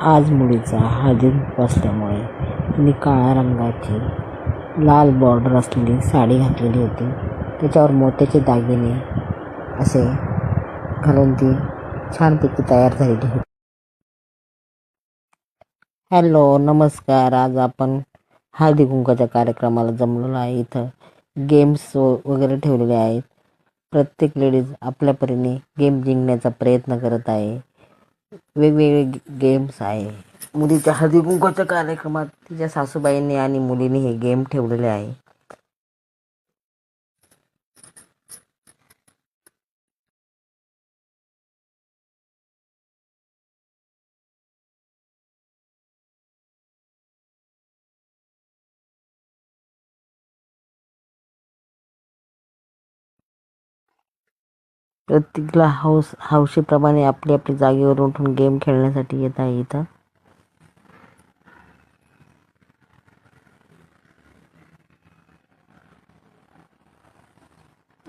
आज मुलीचा हळदी असल्यामुळे तिने काळ्या रंगाची लाल बॉर्डर असलेली साडी घातलेली होती. त्याच्यावर मोत्याचे दागिने असे घालून ती छानपैकी तयार झालेली होती. हॅलो नमस्कार. आज आपण हळदी कुंकाच्या कार्यक्रमाला जमलेलो आहे. इथं गेम्स वगैरे ठेवलेले आहेत. प्रत्येक लेडीज आपल्या परीने गेम जिंकण्याचा प्रयत्न करत आहे. वेगवेगळे गेम्स आहे. मुलीच्या हळदी कुंकवाच्या कार्यक्रमात तिच्या सासूबाईंनी आणि मुलीने हे गेम ठेवलेले आहे. प्रत्येकाला हौस हौशीप्रमाणे आपली आपली जागेवर उठून गेम खेळण्यासाठी येत आहे इथं.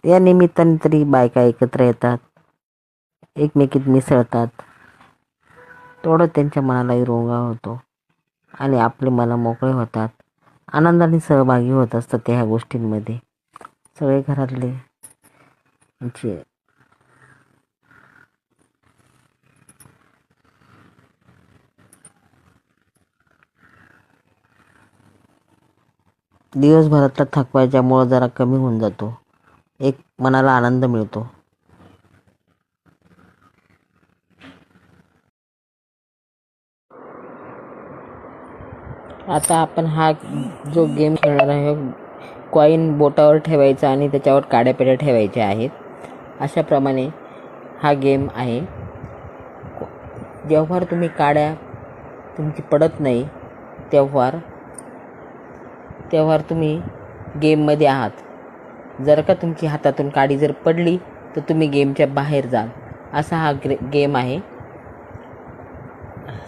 या निमित्ताने तरी बायका एकत्र येतात. एकमेकीत मिसळतात. थोडं त्यांच्या मनालाही रोगा होतो. आणि आपले मला मोकळे होतात. आनंदाने सहभागी होत असतात ह्या गोष्टींमध्ये. सगळे घरातले जे दिवसभरातला थकवायच्यामुळं जरा कमी होऊन जातो. एक मनाला आनंद मिळतो. आता आपण हा जो गेम खेळणार आहे कॉईन बोटावर ठेवायचा आणि त्याच्यावर काड्या पेड्या ठेवायच्या आहेत. अशाप्रमाणे हा गेम आहे. जेव्हा तुम्ही काड्या तुमची पडत नाही तेव्हा तेव्हा तुम्ही गेममध्ये आहात. जर का तुमची हातातून काडी जर पडली तर तुम्ही गेमच्या बाहेर जाल असा हा ग्रे गेम आहे.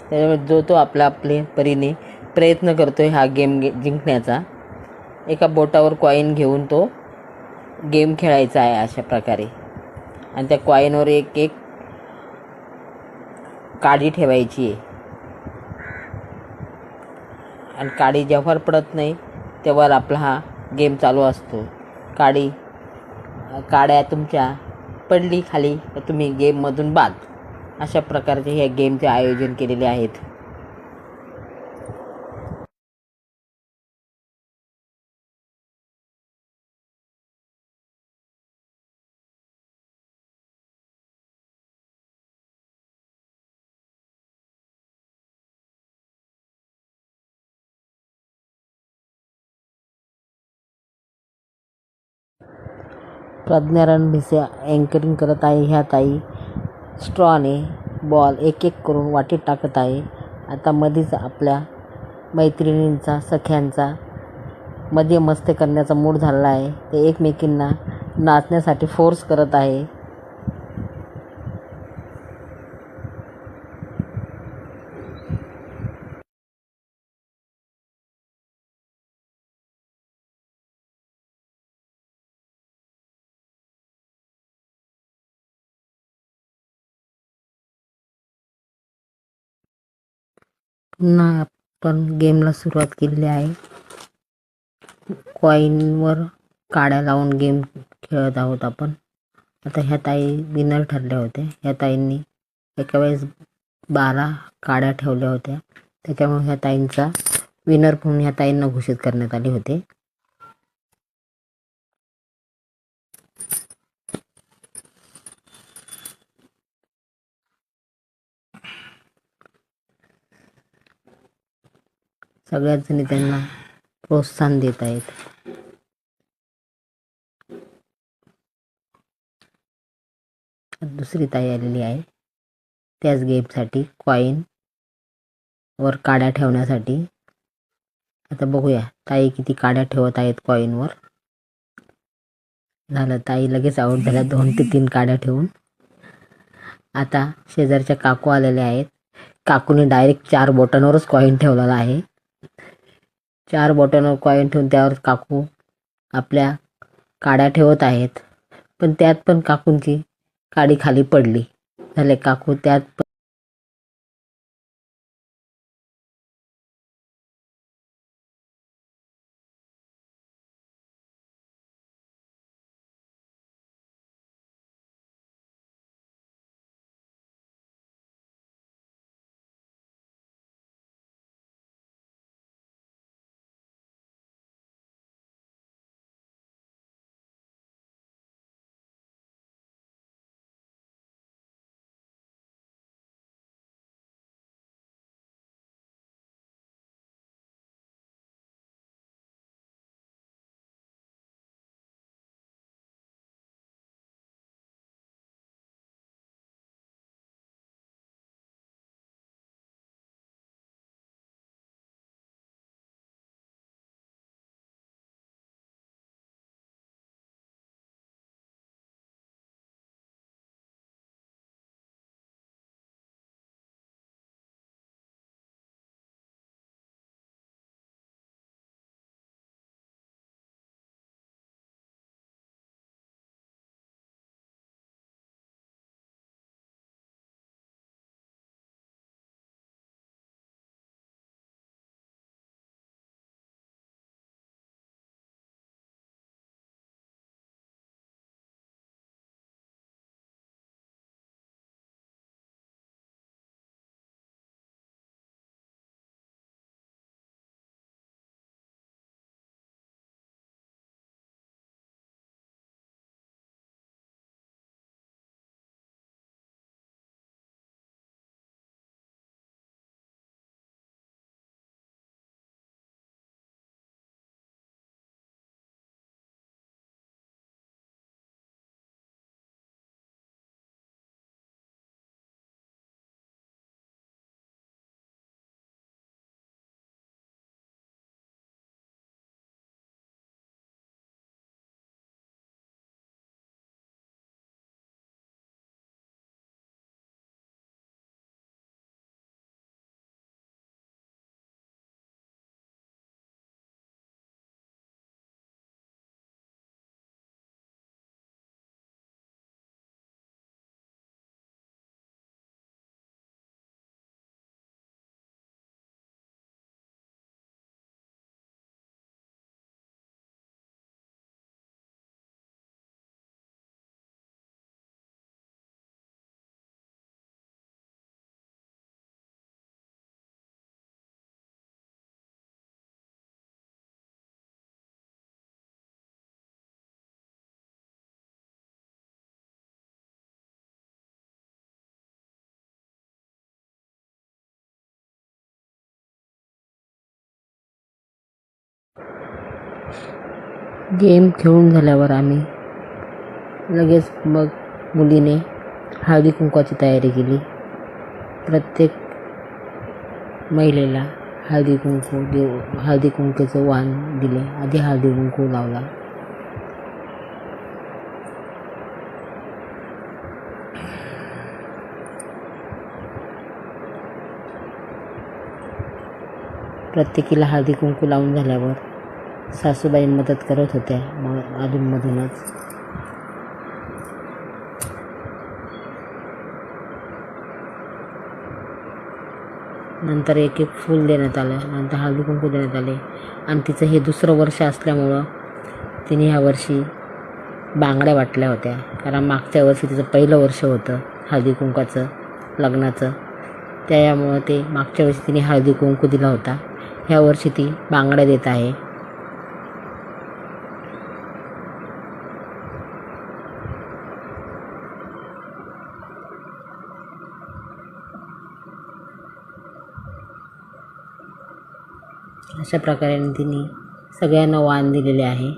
त्यामुळे जो तो आपला आपले परीने प्रयत्न करतो आहे हा गेम गे जिंकण्याचा. एका बोटावर कॉईन घेऊन तो गेम खेळायचा आहे अशा प्रकारे. आणि त्या कॉईनवर एक एक काडी ठेवायची आहे. आणि काडी जेव्हा पडत नाही तेव्हा आपला हा गेम चालू असतो. काडी काड्या तुमच्या पडली खाली तर तुम्ही गेममधून बाद. अशा प्रकारचे ह्या गेमचे आयोजन केलेले आहेत. प्रज्ञारण भिसे अँकरिंग करत आहे. ह्या ताई स्ट्रॉने बॉल एक एक करून वाटीत टाकत आहे. आता मध्येच आपल्या मैत्रिणींचा सख्यांचा मध्ये मस्ती करण्याचा मूड झालेला आहे. ते एकमेकींना नाचण्यासाठी फोर्स करत आहे. पुन्हा आपण गेमला सुरुवात केलेली आहे. कॉईनवर काड्या लावून गेम खेळत आहोत आपण. आता ह्या ताई विनर ठरल्या होत्या. ह्या ताईंनी एका वेळेस बारा काड्या ठेवल्या होत्या. त्याच्यामुळे ह्या ताईंचा विनर म्हणून ह्या ताईंना घोषित करण्यात आले होते. सगळ्याच जणी त्यांना प्रोत्साहन देत आहेत दुसरी ताई आलेली आहे. त्याच गेमसाठी कॉईन वर काड्या ठेवण्यासाठी. आता बघूया ताई किती काड्या ठेवत आहेत कॉईनवर झालं ताई लगेच आऊट झाल्या. दोन ते तीन काड्या ठेवून. आता शेजारच्या काकू आलेल्या आहेत. काकूने डायरेक्ट चार बोटांवरच कॉईन ठेवलेला आहे. चार बॉटलवर कॉईन ठेवून त्यावर काकू आपल्या काड्या ठेवत आहेत. पण त्यात पण काकूंची काडी खाली पडली. झाले काकू त्यात गेम खेळून झाल्यावर आम्ही लगेच मग मुलीने हळदी कुंकवाची तयारी केली. प्रत्येक महिलेला हळदी कुंकू देऊ हळदी कुंकूचं वाण दिले. आधी हळदी कुंकू लावला. प्रत्येकीला हळदी कुंकू लावून झाल्यावर सासूबाई मदत करत होत्या. मग अधूनमधूनच. नंतर एक एक फूल देण्यात आलं. नंतर हळदी कुंकू देण्यात आले. आणि तिचं हे दुसरं वर्ष असल्यामुळं तिने ह्या वर्षी बांगड्या वाटल्या होत्या. कारण मागच्या वर्षी तिचं पहिलं वर्ष होतं हळदी कुंकाचं लग्नाचं. त्यामुळं ते मागच्या वर्षी तिने हळदी कुंकू दिला होता. ह्या वर्षी ती बांगड्या देत आहे. अशा प्रकारे तिने सगळ्यांना वाण दिलेले आहे.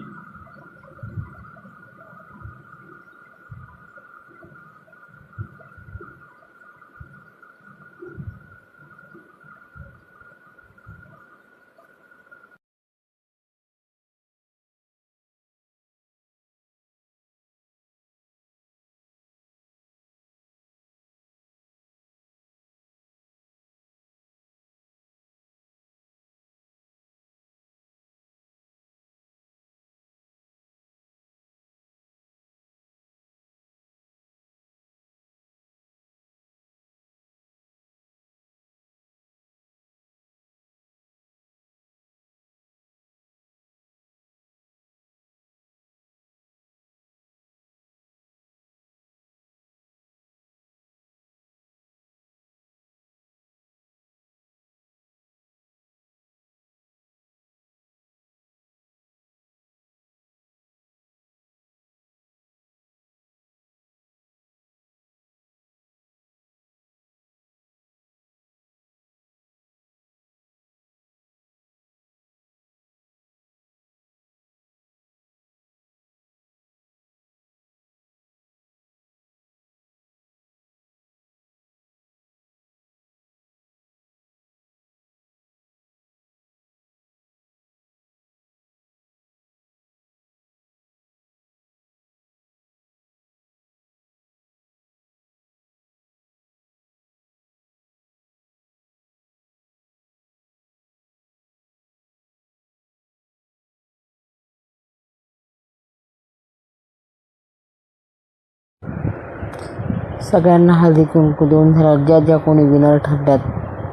सगळ्यांना हळदी कुंकू देऊन झालं ज्या ज्या कोणी विनर ठरल्यात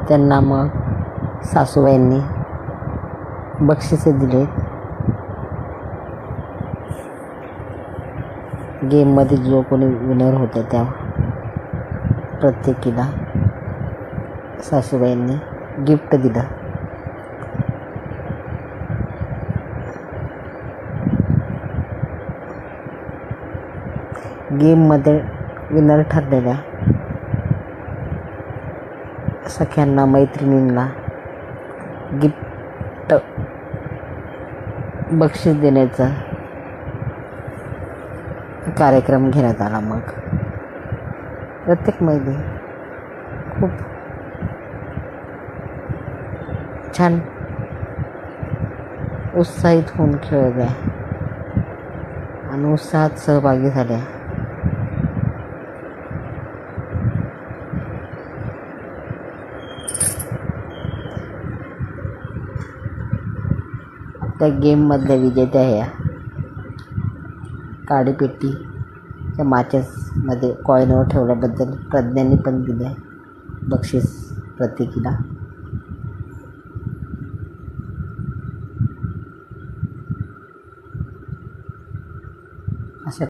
त्यांना मग सासूबाईंनी बक्षिसे दिले गेममध्ये जो कोणी विनर होता त्या प्रत्येकीला सासूबाईंनी गिफ्ट दिलं. गेममध्ये विनर ठरलेल्या सख्यांना मैत्रिणींना गिफ्ट बक्षीस देण्याचा कार्यक्रम घेण्यात आला मग. प्रत्येक महिला खूप छान उत्साहित होऊन खेळल्या आणि उत्साहात सहभागी झाल्या. त्या गेममधल्या विजेत्या ह्या काडीपेटीच्या माचेसमध्ये कॉईनवर ठेवल्याबद्दल प्रज्ञांनी पण दिल्या बक्षीस प्रत्येकीला